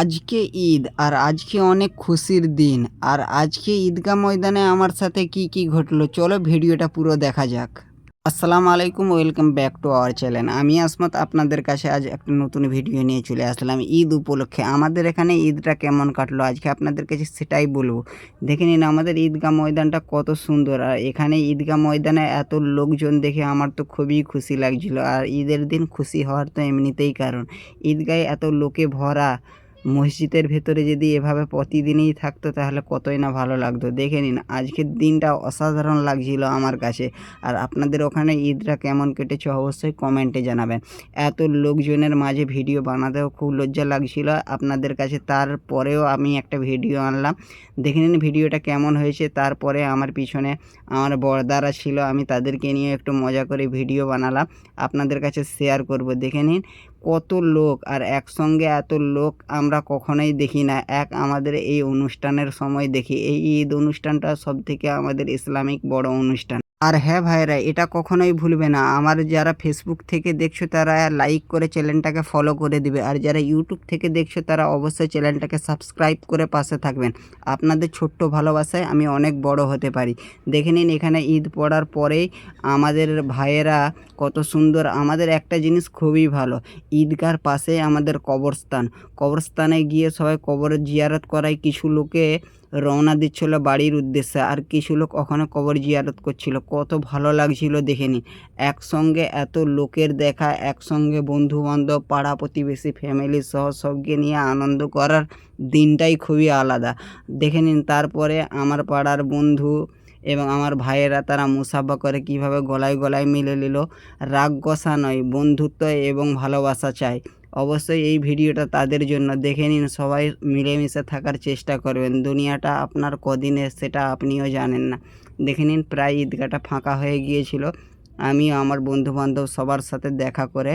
আজকে ঈদ আর আজকে অনেক খুশির দিন। আর আজকে ঈদগাহ ময়দানে আমার সাথে কি কি ঘটলো চলো ভিডিওটা পুরো দেখা যাক। আসসালামু আলাইকুম, welcome back to our channel. আমি আসমত, আপনাদের কাছে আজ একটা নতুন ভিডিও নিয়ে চলে আসলাম ঈদ উপলক্ষে। আমাদের এখানে ঈদটা কেমন কাটলো আজকে আপনাদের কাছে সেটাই বলব। দেখে নিন আমাদের ঈদগাহ ময়দানটা কত সুন্দর। আর এখানে ঈদগাহ ময়দানে এত লোকজন দেখে আমার তো খুবই খুশি লাগছিল। আর ঈদের দিন খুশি হওয়ার তো এমনিতেই কারণ। ঈদগাহে এত লোকে ভরা মসজিদের ভেতরে যদি এভাবে প্রতিদিনই থাকতো, তাহলে কতই না ভালো লাগতো। দেখে নিন, আজকের দিনটা অসাধারণ লাগছিল আমার কাছে। আর আপনাদের ওখানে ঈদটা কেমন কেটেছে অবশ্যই কমেন্টে জানাবেন। এত লোকজনের মাঝে ভিডিও বানাতেও খুব লজ্জা লাগছিল আপনাদের কাছে। তারপরেও আমি একটা ভিডিও আনলাম। দেখে নিন ভিডিওটা কেমন হয়েছে। তারপরে আমার পিছনে আমার বড়দারা ছিল, আমি তাদেরকে নিয়ে একটু মজা করে ভিডিও বানালাম। আপনাদের কাছে শেয়ার করব। দেখে নিন কত লোক আর একসঙ্গে এত লোক আমরা কখনোই দেখি না। এক আমাদের এই অনুষ্ঠানের সময় দেখি। এই ঈদ অনুষ্ঠানটা সব থেকে আমাদের ইসলামিক বড় অনুষ্ঠান। আর হ্যাঁ ভাইরা, এটা কখনোই ভুলবে না। আমার যারা ফেসবুক থেকে দেখছ, তারা লাইক করে চ্যানেলটাকে ফলো করে দিবে। আর যারা ইউটিউব থেকে দেখছ, তারা অবশ্যই চ্যানেলটাকে সাবস্ক্রাইব করে পাশে থাকবেন। আপনাদের ছোট্ট ভালোবাসায় আমি অনেক বড় হতে পারি। দেখে নিন, এখানে ঈদ পড়ার পরেই আমাদের ভাইয়েরা কত সুন্দর। আমাদের একটা জিনিস খুবই ভালো, ঈদগার পাশে আমাদের কবরস্থান। কবরস্থানে গিয়ে সবাই কবর জিয়ারত করায় কিছু লোকে রওনা দিচ্ছিল বাড়ির উদ্দেশ্যে। আর কিছু লোক ওখানে কবর জিয়ারত করছিল। কত ভালো লাগছিল দেখে নিন একসঙ্গে এত লোকের দেখা, একসঙ্গে বন্ধু বান্ধব পাড়া প্রতিবেশী ফ্যামিলি সহ সবকে নিয়ে আনন্দ করার দিনটাই খুবই আলাদা। দেখে নিন তারপরে আমার পাড়ার বন্ধু এবং আমার ভাইয়েরা তারা মুসাফা করে কীভাবে গলায় গলায় মিলে নিল। রাগ গসা নয়, বন্ধুত্ব এবং ভালোবাসা চাই। অবশ্যই এই ভিডিওটা তাদের জন্য। দেখে নিন, সবাই মিলেমিশে থাকার চেষ্টা করবেন। দুনিয়াটা আপনার কদিনের সেটা আপনিও জানেন না। দেখে নিন, প্রায় ঈদগাটা ফাঁকা হয়ে গিয়েছিল। আমিও আমার বন্ধুবান্ধব সবার সাথে দেখা করে,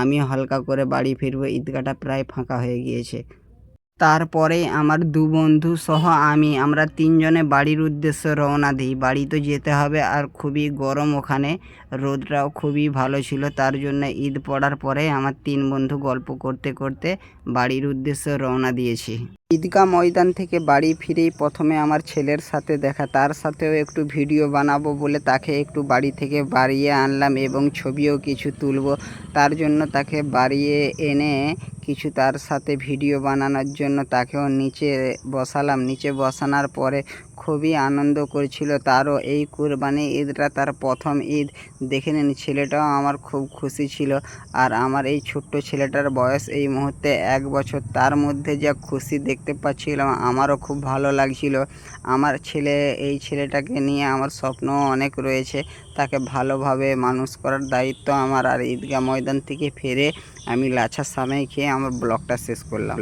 আমিও হালকা করে বাড়ি ফিরবো। ঈদগাটা প্রায় ফাঁকা হয়ে গিয়েছে। তারপরে আমার দু বন্ধু সহ আমি, আমরা তিনজনে বাড়ির উদ্দেশ্যে রওনা দিই। বাড়ি তো যেতে হবে আর খুবই গরম ওখানে। রোদটাও খুবই ভালো ছিল, তার জন্য ঈদ পড়ার পরে আমার তিন বন্ধু গল্প করতে করতে বাড়ির উদ্দেশ্যে রওনা দিয়েছি। ঈদগাহ ময়দান থেকে বাড়ি ফিরেই প্রথমে আমার ছেলের সাথে দেখা, তার সাথেও একটু ভিডিও বানাবো বলে তাকে একটু বাড়ি থেকে বাড়িয়ে আনলাম এবং ছবিও কিছু তুলব। তার জন্য তাকে বাড়িয়ে এনে কিছু তার সাথে ভিডিও বানানোর জন্য তাকেও নিচে বসালাম। নিচে বসানোর পরে খুবই আনন্দ করছিল। তারও এই কুরবানি ঈদটা তার প্রথম ঈদ। দেখে নিন, ছেলেটাও আমার খুব খুশি ছিল। আর আমার এই ছোট্ট ছেলেটার বয়স এই মুহূর্তে এক বছর। তার মধ্যে যা খুশি দেখতে পাচ্ছিলাম, আমারও খুব ভালো লাগছিল। আমার ছেলে, এই ছেলেটাকে নিয়ে আমার স্বপ্ন অনেক রয়েছে। তাকে ভালোভাবে মানুষ করার দায়িত্ব আমার। আর ঈদগাহ ময়দান থেকে ফিরে আমি লাচ্ছা সামেই খেয়ে আমার ব্লগটা শেষ করলাম।